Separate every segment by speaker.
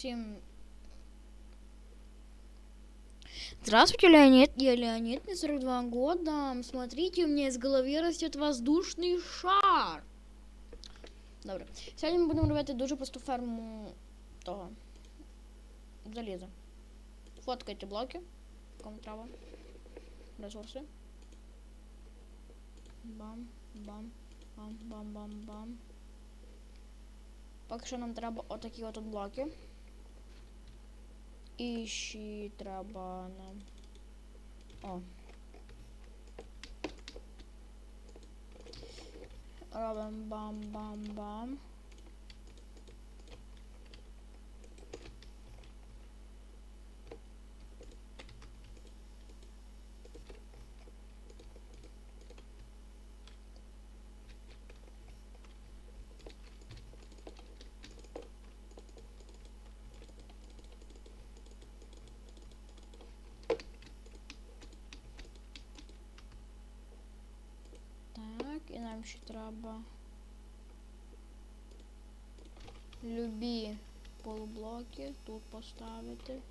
Speaker 1: всем... Здравствуйте, Леонид. Я Леонид, мне 42 года. Смотрите, у меня из головы растет воздушный шар. Добре. Сьогодні ми будемо робити дуже просту ферму того. Заліза. Фоткайте блоки. Кому треба. Ресурси. Бам, бам, бам, бам, бам, бам. Поки що нам треба отакі от блоки. І ще треба нам. О. Робимо бам-бам-бам. Нам ще треба любі полублоки тут поставити.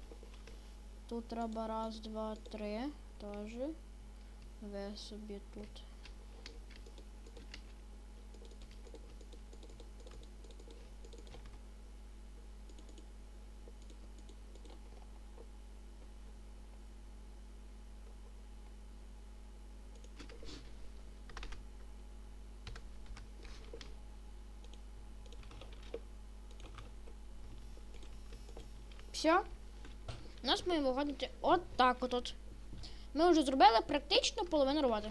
Speaker 1: Тут треба раз, два, три теж. Ви собі тут. Все. У нас має виходити от так от. от. Ми вже зробили практично половину роботи.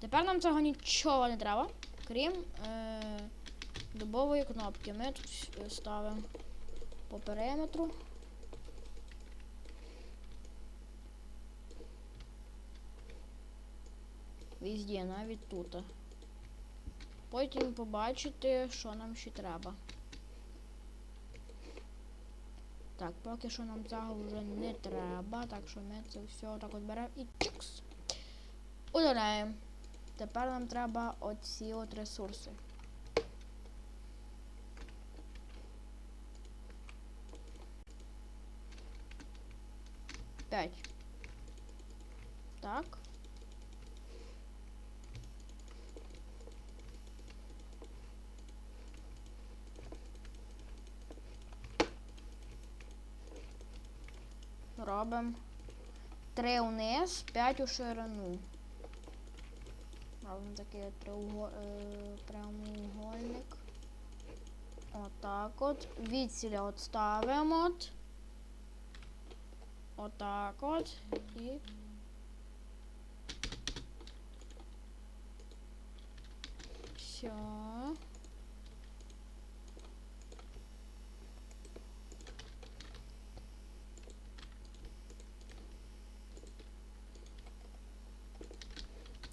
Speaker 1: Тепер нам цього нічого не треба, крім е- дубової кнопки. Ми тут ставимо по периметру. Везде, навіть тут. Потім побачите, що нам ще треба. Так, поки що нам цього вже не треба, так що ми це все так от беремо і чикс. Удаляємо. Тепер нам треба оці от ресурси. П'ять. Так. Робимо 3 вниз, 5 у ширину. Робимо такий треуго... е, прямоугольник. Отак от. Відсіля от ставимо. От. Отак от. І. Все.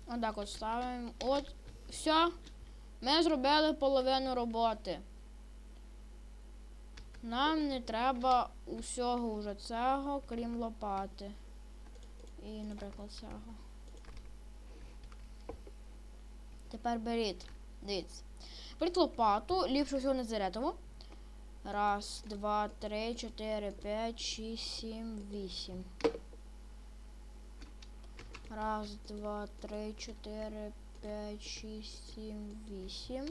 Speaker 1: Отак от ставимо. От, все. Ми зробили половину роботи. Нам не треба усього вже цього, крім лопати. І, наприклад, цього. Тепер беріть. Дивіться. Беріть лопату, ліпше всього не зеретову. Раз, два, три, чотири, п'ять, шість, сім, вісім. Раз, два, три, чотири, п'ять, шість, сім, вісім.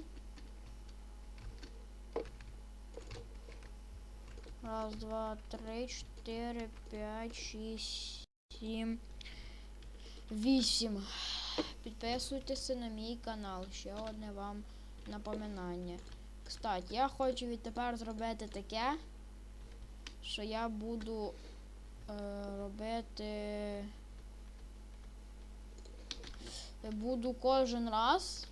Speaker 1: Раз, два, три, чотири, п'ять, шість, сім, вісім. Підписуйтеся на мій канал. Ще одне вам напоминання. Кстати, я хочу відтепер зробити таке, що я буду е, робити. Я буду кожен раз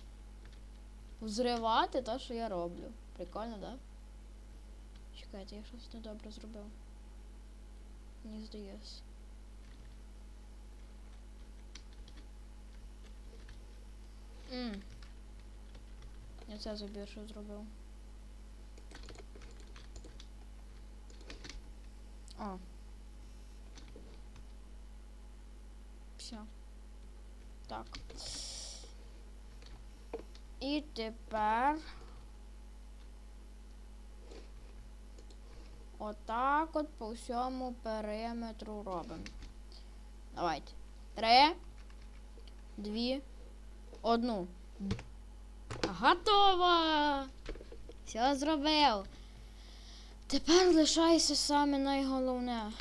Speaker 1: взривати те, що я роблю. Прикольно, да? Чекайте, я щось недобре зробив. Мені здається. Ммм. Я це забір, що зробив. О. Все. Так. І тепер отак от по всьому периметру робимо. Давайте. Три, дві, одну. Готово! Все зробив. Тепер лишається саме найголовне.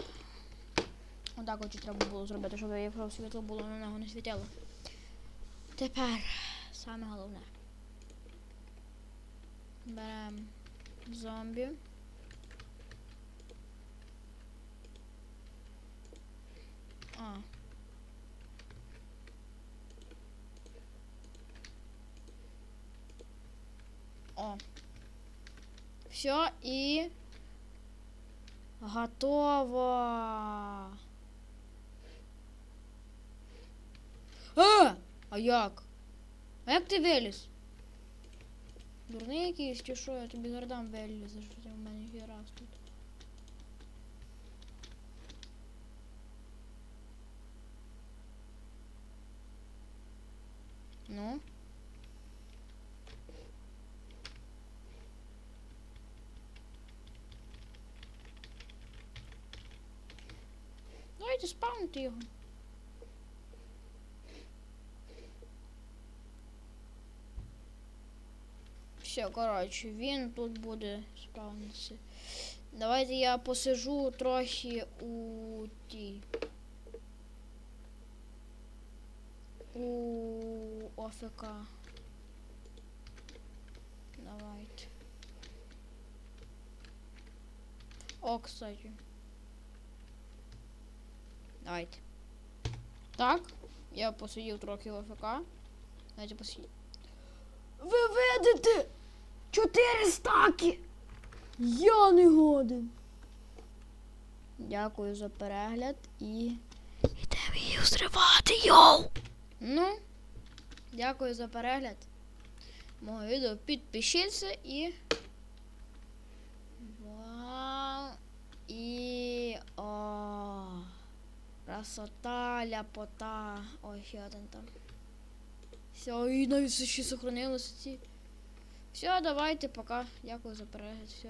Speaker 1: Отак от треба було зробити, щоб якщо світло було на нього не світило. Тепер саме головне. Беремо зомбі. А. О. Все і готово. А! А як? А як ти виліз? Дурний якийсь чи що, я тобі гордам вилізеш, що ти в мене раз тут. Ну? Давайте спавнити його. Все, коротше, він тут буде спавнитися. Давайте я посижу трохи у тій. У ОФК. Давайте. О, кстати. Давайте. Так, я посидів трохи в ОФК. Давайте посидів. Ви видите? Чотири стаки! Я не годен. Дякую за перегляд і. Ідемо її зривати, йоу! Ну, дякую за перегляд. Мого відео підпишіться і. Вау! І. О! Красота, ляпота. Ой, ще один там. Все, і навіть ще сохранилося ці. Все, давайте, пока. Дякую за перегляд. Все.